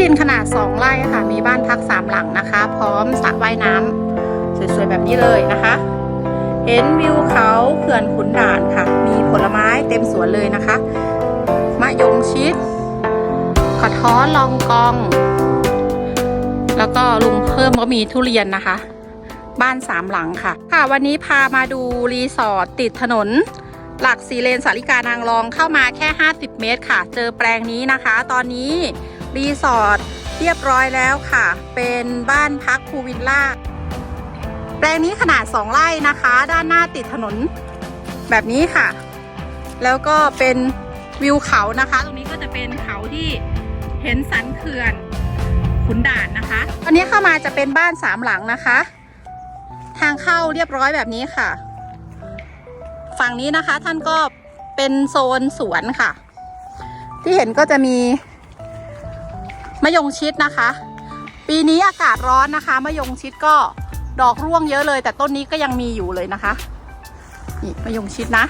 ดินขนาด 2 ไร่ค่ะ มีบ้านพัก 3 หลังนะคะ พร้อมสระว่ายน้ำสวยๆ แบบนี้เลยนะคะ เห็นวิวเขาเขื่อนขุนด่านค่ะ มีผลไม้เต็มสวนเลยนะคะ มะยงชิดกระท้อนลองกอง แล้วก็ลุงเพิ่มก็มีทุเรียนนะคะ บ้านสามหลังค่ะ ค่ะวันนี้พามาดูรีสอร์ทติดถนน หลักสีเลนสาริกานางรองเข้ามาแค่ 50 เมตรค่ะ เจอแปลงนี้นะคะ ตอนนี้ รีสอร์ทเรียบร้อยแล้วค่ะ เป็นบ้านพักพูวิลล่า แปลงนี้ขนาด 2 ไร่นะคะ ด้านหน้าติดถนนแบบนี้ค่ะ แล้วก็เป็นวิวเขานะคะ ตรงนี้ก็จะเป็นเขาที่เห็นสันเขื่อนขุนด่านนะคะ ตอนนี้เข้ามาจะเป็นบ้านสามหลังนะคะ ทางเข้าเรียบร้อยแบบนี้ค่ะ ฝั่งนี้นะคะท่านก็เป็นโซนสวนค่ะ ที่เห็นก็จะมี มะยงชิดนะคะ ปีนี้อากาศร้อนนะคะมะยงชิดก็ดอกร่วงเยอะเลย แต่ต้นนี้ก็ยังมีอยู่เลยนะคะนี่มะยงชิดนะ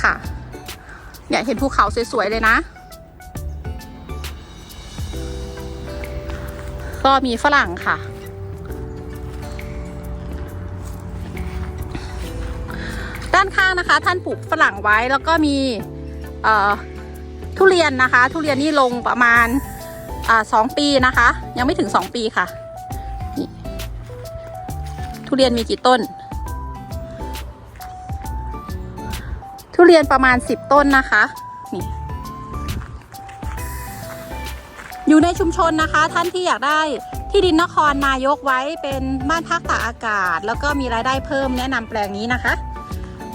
ค่ะ เนี่ยเห็นภูเขาสวยๆเลยนะ ก็มีฝรั่งค่ะ ด้านข้างนะคะ ท่านปลูกฝรั่งไว้แล้วก็มี เอ่อ ทุเรียนนะคะ ทุเรียนนี่ลงประมาณสองปีนะคะ ยังไม่ถึงสองปีค่ะนี่ทุเรียนมีกี่ต้น ทุเรียนประมาณสิบต้นนะคะนี่อยู่ในชุมชนนะคะ ท่านที่อยากได้ที่ดินนครนายกไว้เป็นบ้านพักตากอากาศ แล้วก็มีรายได้เพิ่มแนะนำแปลงนี้นะคะ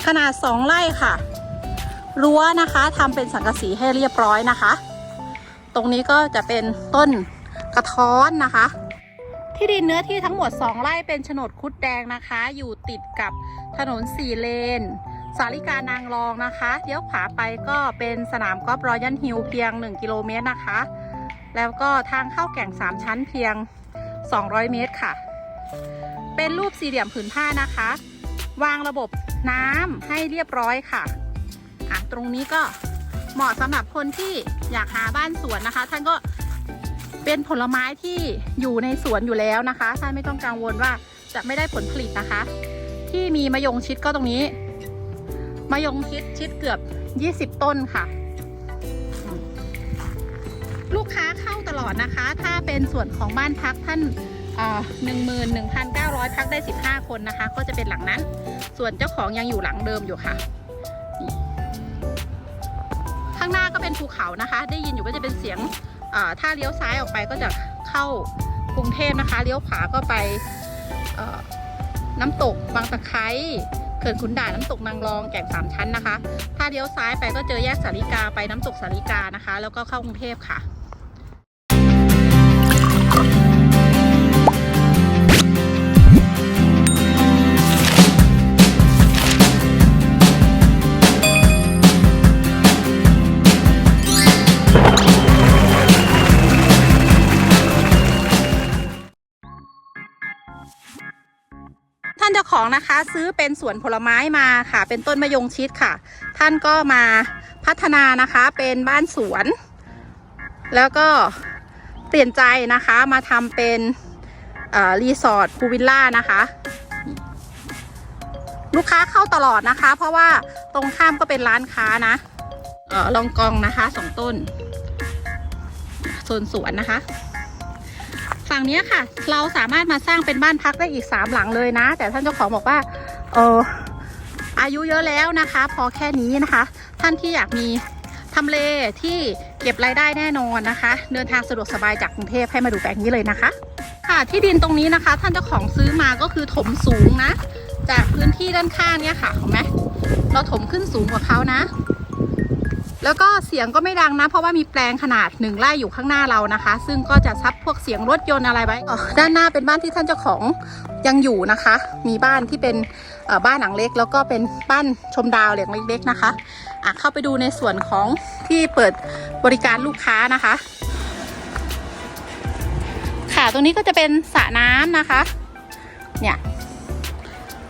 ขนาด 2 ไร่ค่ะ รั้วนะคะทำเป็นสังกะสีให้เรียบร้อยนะคะ ตรงนี้ก็จะเป็นต้นกระท้อนนะคะ ที่ดินเนื้อที่ทั้งหมด 2ไร่เป็นโฉนดคุดแดงนะคะ อยู่ติดกับถนนสี่เลน สาริกานางรองนะคะเลี้ยวขวาไปก็เป็นสนามกอล์ฟรอยัลฮิลเพียง 1 กิโลเมตรนะคะ แล้วก็ทางเข้าแก่ง 3 ชั้นเพียง 200 เมตรค่ะ เป็นรูปสี่เหลี่ยมผืนผ้านะคะ วางระบบน้ำให้เรียบร้อยค่ะ อะ ตรงนี้ก็เหมาะสำหรับคนที่อยากหาบ้านสวนนะคะ ท่านก็เป็นผลไม้ที่อยู่ในสวนอยู่แล้วนะคะ ท่านไม่ต้องกังวลว่าจะไม่ได้ผลผลิตนะคะ ที่มีมะยงชิดก็ตรงนี้มะยงชิดชิดเกือบ 20 ต้นค่ะ ลูกค้าเข้าตลอดนะคะ ถ้าเป็นส่วนของบ้านพักท่านหนึ่งหมื่นหนึ่งพันเก้าร้อยพักได้สิบห้าคนนะคะ ก็จะเป็นหลังนั้น ส่วนเจ้าของยังอยู่หลังเดิมอยู่ค่ะางหน้าก็เป็นภูเขานะคะ ได้ยินอยู่ก็จะเป็นเสียงอ่าถ้าเลี้ยวซ้ายออกไปก็จะเข้ากรุงเทพนะคะ เลี้ยวขวาก็ไปน้ำตกบางตะไคร้เขื่อนขุนด่านน้ำตกนางรองแก่งสามชั้นนะคะ ถ้าเลี้ยวซ้ายไปก็เจอแยกสาริกาไปน้ำตกสาริกานะคะ แล้วก็เข้ากรุงเทพค่ะ องนะคะ ซื้อเป็นสวนผลไม้มาค่ะ เป็นต้นมะยงชิดค่ะ ท่านก็มาพัฒนานะคะเป็นบ้านสวน แล้วก็เปลี่ยนใจนะคะมาทำเป็นรีสอร์ทพูวิลล่านะคะ ลูกค้าเข้าตลอดนะคะ เพราะว่าตรงข้ามก็เป็นร้านค้านะออลองกองนะคะสองต้นโซนสวนนะคะ ฝั่งนี้ค่ะ เราสามารถมาสร้างเป็นบ้านพักได้อีกสามหลังเลยนะ แต่ท่านเจ้าของบอกว่าเอออายุเยอะแล้วนะคะ พอแค่นี้นะคะ ท่านที่อยากมีทำเลที่เก็บรายได้แน่นอนนะคะ เดินทางสะดวกสบายจากกรุงเทพให้มาดูแปลงนี้เลยนะคะ ค่ะที่ดินตรงนี้นะคะ ท่านเจ้าของซื้อมาก็คือถมสูงนะ จากพื้นที่ด้านข้างเนี่ยค่ะเห็นไหมเราถมขึ้นสูงกว่าเขานะ แล้วก็เสียงก็ไม่ดังนะ เพราะว่ามีแปลงขนาดหนึ่งไร่อยู่ข้างหน้าเรานะคะ ซึ่งก็จะซับพวกเสียงรถยนต์อะไรไว้ด้านหน้าเป็นบ้านที่ท่านเจ้าของยังอยู่นะคะ มีบ้านที่เป็นบ้านหลังเล็ก แล้วก็เป็นบ้านชมดาวเหลียงเล็ก ๆนะคะอะเข้าไปดูในส่วนของที่เปิดบริการลูกค้านะคะ ค่ะตรงนี้ก็จะเป็นสระน้ำนะคะ เนี่ย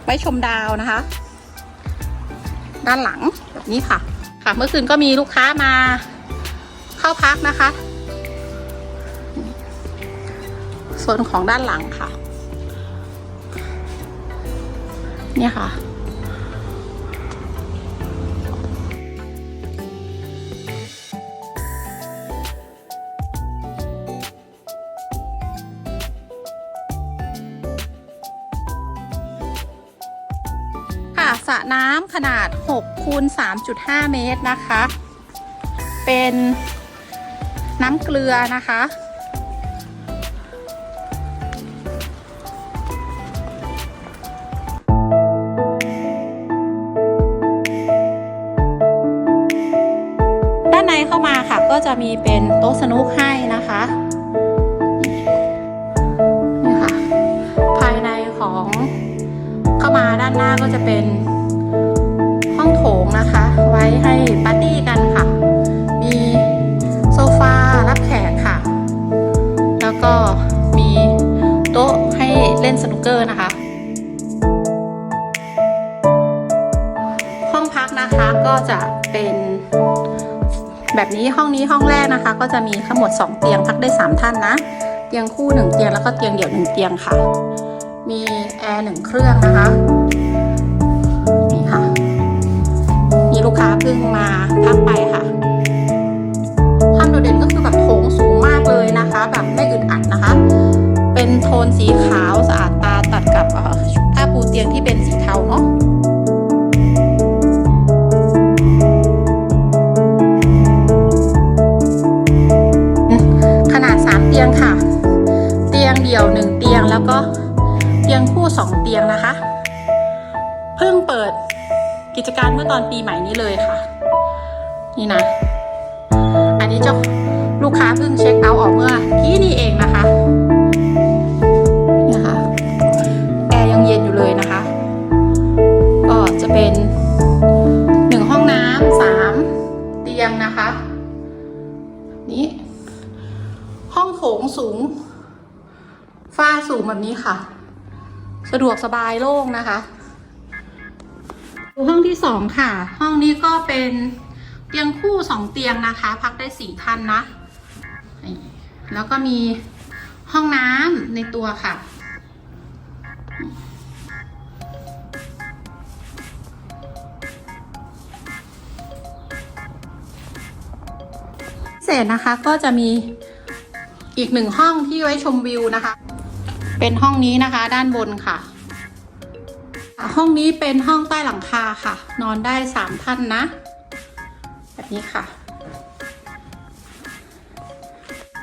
ไว้ชมดาวนะคะ ด้านหลังแบบนี้ค่ะ ค่ะเมื่อคืนก็มีลูกค้ามาเข้าพักนะคะ ส่วนของด้านหลังค่ะ เนี่ยค่ะ สระน้ำขนาด6คูณ3.5 เมตรนะคะ เป็นน้ำเกลือนะคะ ด้านในเข้ามาค่ะก็จะมีเป็นโต๊ะสนุกให้นะคะ ข้านหน้าก็จะเป็นห้องโถงนะคะ ไว้ให้ปาร์ตี้กันค่ะ มีโซฟารับแขกค่ะ แล้วก็มีโต๊ะให้เล่นสนุกเกอร์นะคะ ห้องพักนะคะก็จะเป็นแบบนี้ห้องนี้ห้องแรกนะคะ ก็จะมีทั้งหมด 2 เตียงพักได้ 3 ท่านนะเตียงคู่ 1 เตียงแล้วก็เตียงเดี่ยว 1 เตียงค่ะ มีแอร์หนึ่งเครื่องนะคะ กค้าเพิ่งมาพักไปค่ะความโดดเด่นก็คือแบบโถงสูงมากเลยนะคะ แบบไม่อึดอัดนะคะ เป็นโทนสีขาวสะอาดตาตัดกับเอ่อผ้าปูเตียงที่เป็นสีเทาเนาะขนาด 3 เตียงค่ะ เตียงเดี่ยว 1 เตียงแล้วก็เตียงคู่ 2 เตียงนะคะ เพิ่งเปิด กิจการเมื่อตอนปีใหม่นี้เลยค่ะ นี่นะ อันนี้เจ้าลูกค้าเพิ่งเช็คเอาท์ออกเมื่อกี้นี่เองนะคะนี่ค่ะแอร์ยังเย็นอยู่เลยนะคะ ก็จะเป็นหนึ่งห้องน้ำสามเตียงนะคะ นี่ ห้องโถงสูง ฝ้าสูงแบบนี้ค่ะ สะดวกสบายโล่งนะคะ ห้องที่สองค่ะ ห้องนี้ก็เป็นเตียงคู่สองเตียงนะคะ พักได้สี่ท่านนะ แล้วก็มีห้องน้ำในตัวค่ะพิเศษนะคะก็จะมีอีกหนึ่งห้องที่ไว้ชมวิวนะคะ เป็นห้องนี้นะคะด้านบนค่ะ ห้องนี้เป็นห้องใต้หลังคาค่ะ นอนได้สามท่านนะ แบบนี้ค่ะ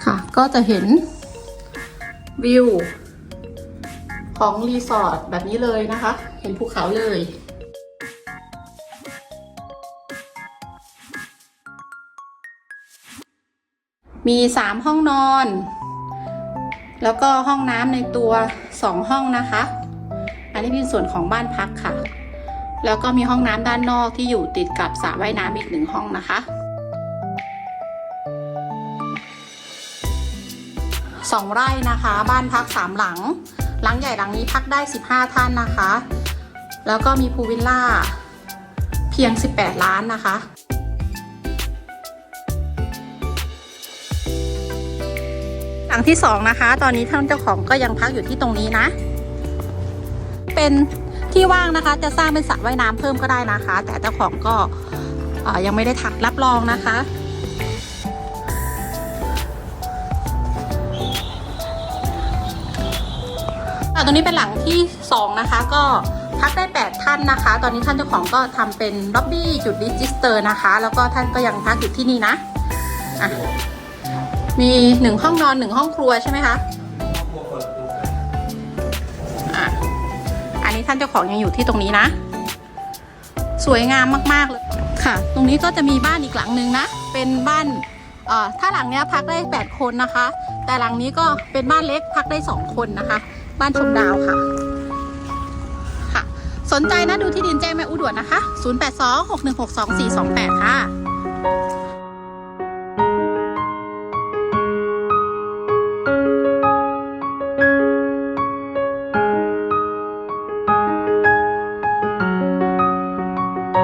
ค่ะ ก็จะเห็นวิวของรีสอร์ทแบบนี้เลยนะคะ เห็นภูเขาเลยมีสามห้องนอน แล้วก็ห้องน้ำในตัวสองห้องนะคะ อันนี้เป็นส่วนของบ้านพักค่ะ แล้วก็มีห้องน้ำด้านนอกที่อยู่ติดกับสระว่ายน้ำอีกหนึ่งห้องนะคะสองไร่นะคะ บ้านพักสามหลัง หลังใหญ่หลังนี้พักได้ 15 ท่านนะคะ แล้วก็มีพูลวิลล่า เพียง 18 ล้านนะคะหลังที่สองนะคะ ตอนนี้ท่านเจ้าของก็ยังพักอยู่ที่ตรงนี้นะ เป็นที่ว่างนะคะ จะสร้างเป็นสระว่ายน้ำเพิ่มก็ได้นะคะ แต่เจ้าของก็ยังไม่ได้ถักรับรองนะคะ ตรงนี้เป็นหลังที่สองนะคะก็พักได้ 8 ท่านนะคะ ตอนนี้ท่านเจ้าของก็ทำเป็นล็อบบี้จุดรีจิสเตอร์นะคะ แล้วก็ท่านก็ยังพักอยู่ที่นี่นะะมีหนึ่งห้องนอนหนึ่งห้องครัวใช่ไหมคะ ท่านเจ้าของยังอยู่ที่ตรงนี้นะ สวยงามมากๆเลยค่ะ ตรงนี้ก็จะมีบ้านอีกหลังหนึ่งนะ เป็นบ้านเอ่อถ้าหลังเนี้ยพักได้ 8 คนนะคะ แต่หลังนี้ก็เป็นบ้านเล็กพักได้ 2 คนนะคะ บ้านชมดาวค่ะค่ะ สนใจนะดูที่ดินแจ้งแม่อุด่วนนะคะ 0826162428 ค่ะ